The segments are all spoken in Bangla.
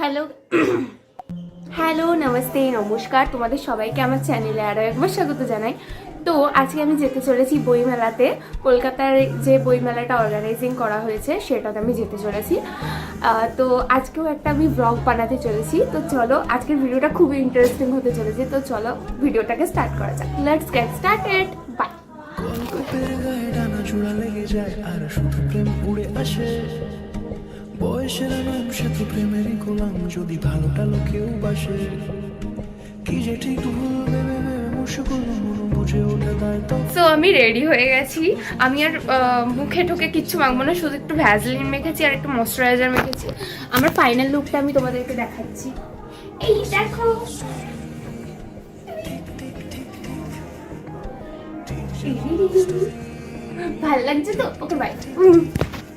হ্যালো। হ্যালো, নমস্তে, নমস্কার। তোমাদের সবাইকে আমার চ্যানেলে আরও একবার স্বাগত জানাই। তো, আজকে আমি যেতে চলেছি বইমেলাতে। কলকাতার যে বইমেলাটা অর্গানাইজিং করা হয়েছে, সেটাতে আমি যেতে চলেছি। তো, আজকেও একটা আমি ব্লগ বানাতে চলেছি। তো, চলো, আজকের ভিডিওটা খুবই ইন্টারেস্টিং হতে চলেছে। তো, চলো, ভিডিওটাকে স্টার্ট করা যাক। লেটস গেট স্টার্টেড বাই আর শুধু প্রেম উড়ে আসে। বয়সের নাম সে তো প্রেমেরই গোলাম যদি ভালোটা লোকেও বাসে কি যে ঠিক ভুল ভেবে ভেবে মুশকুল মন বুঝে ওঠে দায় তো সো আমি রেডি হয়ে গেছি আমি আর মুখে ঠোকে কিচ্ছু মাখবো না শুধু একটু ভ্যাজলিন মেখেছি আর একটু ময়শ্চারাইজার মেখেছি আমার ফাইনাল লুকটা আমি তোমাদেরকে দেখাচ্ছি এই দেখো ভালো লাগছে তো ওকে বাই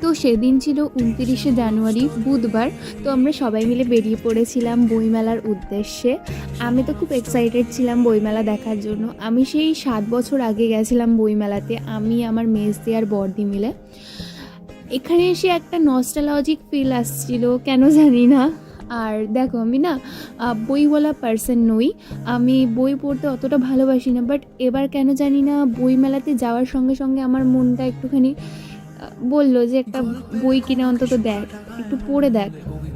তো সেদিন ছিল উনতিরিশে জানুয়ারি, বুধবার। তো আমরা সবাই মিলে বেরিয়ে পড়েছিলাম বইমেলার উদ্দেশ্যে। আমি তো খুব এক্সাইটেড ছিলাম বইমেলা দেখার জন্য। আমি সেই সাত বছর আগে গেছিলাম বইমেলাতে, আমি, আমার মেজদি আর বর্দি মিলে। এখানে এসে একটা নস্টালজিক ফিল আসছিল, কেন জানি না। আর দেখো, আমি না বইওয়ালা পার্সন নই। আমি বই পড়তে অতটা ভালোবাসি না বাট এবার কেন জানি না, বইমেলাতে যাওয়ার সঙ্গে সঙ্গে আমার মনটা একটুখানি বলল যে একটা বই কিনে অন্তত দেখ, একটু পড়ে দেখ।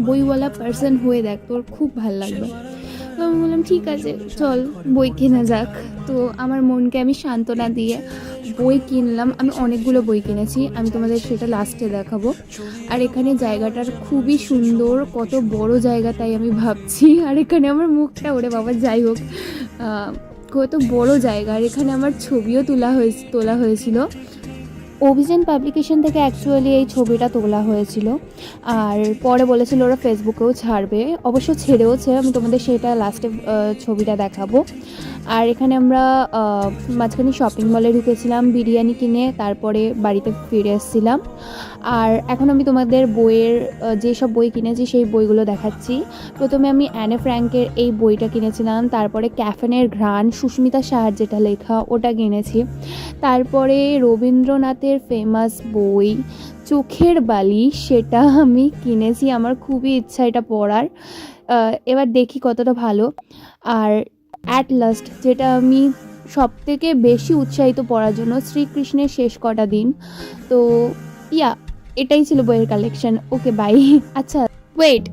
বইওয়ালা পার্সন হয়ে দেখ, তোর খুব ভালো লাগবে। তো আমি বললাম, ঠিক আছে, চল, বই কেনা যাক। তো আমার মনকে আমি সান্ত্বনা দিয়ে বই কিনলাম। আমি অনেকগুলো বই কিনেছি, আমি তোমাদের সেটা লাস্টে দেখাবো। আর এখানে জায়গাটার খুবই সুন্দর, কত বড় জায়গা তাই আমি ভাবছি। আর এখানে আমার মুখটা, ওরে বাবা, যাই হোক কত বড় জায়গা। আর এখানে আমার ছবিও তোলা হয়েছে, তোলা হয়েছিল। অভিযান পাবলিকেশন থেকে অ্যাকচুয়ালি এই ছবিটা তোলা হয়েছিল। আর পরে বলেছিল ওরা ফেসবুকেও ছাড়বে। অবশ্য ছেড়েওছে, আমি তোমাদের সেটা লাস্টে ছবিটা দেখাবো। আর এখানে আমরা মাঝখানে শপিং মলে ঢুকেছিলাম, বিরিয়ানি কিনে তারপরে বাড়িতে ফিরে এসেছিলাম। আর এখন আমি তোমাদের বইয়ের যেসব বই কিনেছি সেই বইগুলো দেখাচ্ছি। প্রথমে আমি অ্যানে ফ্র্যাঙ্কের এই বইটা কিনেছিলাম, তারপরে ক্যাফেনের ঘ্রাণ, সুস্মিতা সাহার যেটা লেখা, ওটা কিনেছি। তারপরে রবীন্দ্রনাথের ফেমাস বই, চোখের বালি, সেটা আমি কিনেছি, আমার খুবই ইচ্ছা এটা পড়ার। এবার দেখি কতটা ভালো। আর অ্যাট লাস্ট যেটা আমি সব থেকে বেশি উৎসাহিত পড়ার জন্য শ্রীকৃষ্ণের শেষ কটা দিন। তো, ইয়া, এটাই ছিল বইয়ের কালেকশন ওকে বাই আচ্ছা ওয়েট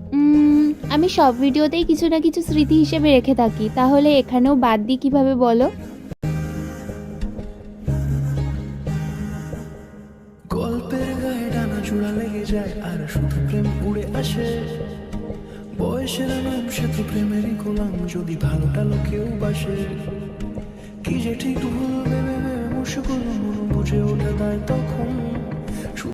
আমি সব ভিডিওতেই কিছু না কিছু স্মৃতি হিসেবে রেখে থাকি। তাহলে এখানেও বাদ দিই কীভাবে বলো? যায় আর শুধু প্রেম উড়ে আসে। বয়সের নাম সে প্রেমেরই গোলাম, যদি ভালোটা লোকেও বাসে। কি যে ঠিক ভুল ভেবে মুশকুল বুঝে ওঠে দায় তখন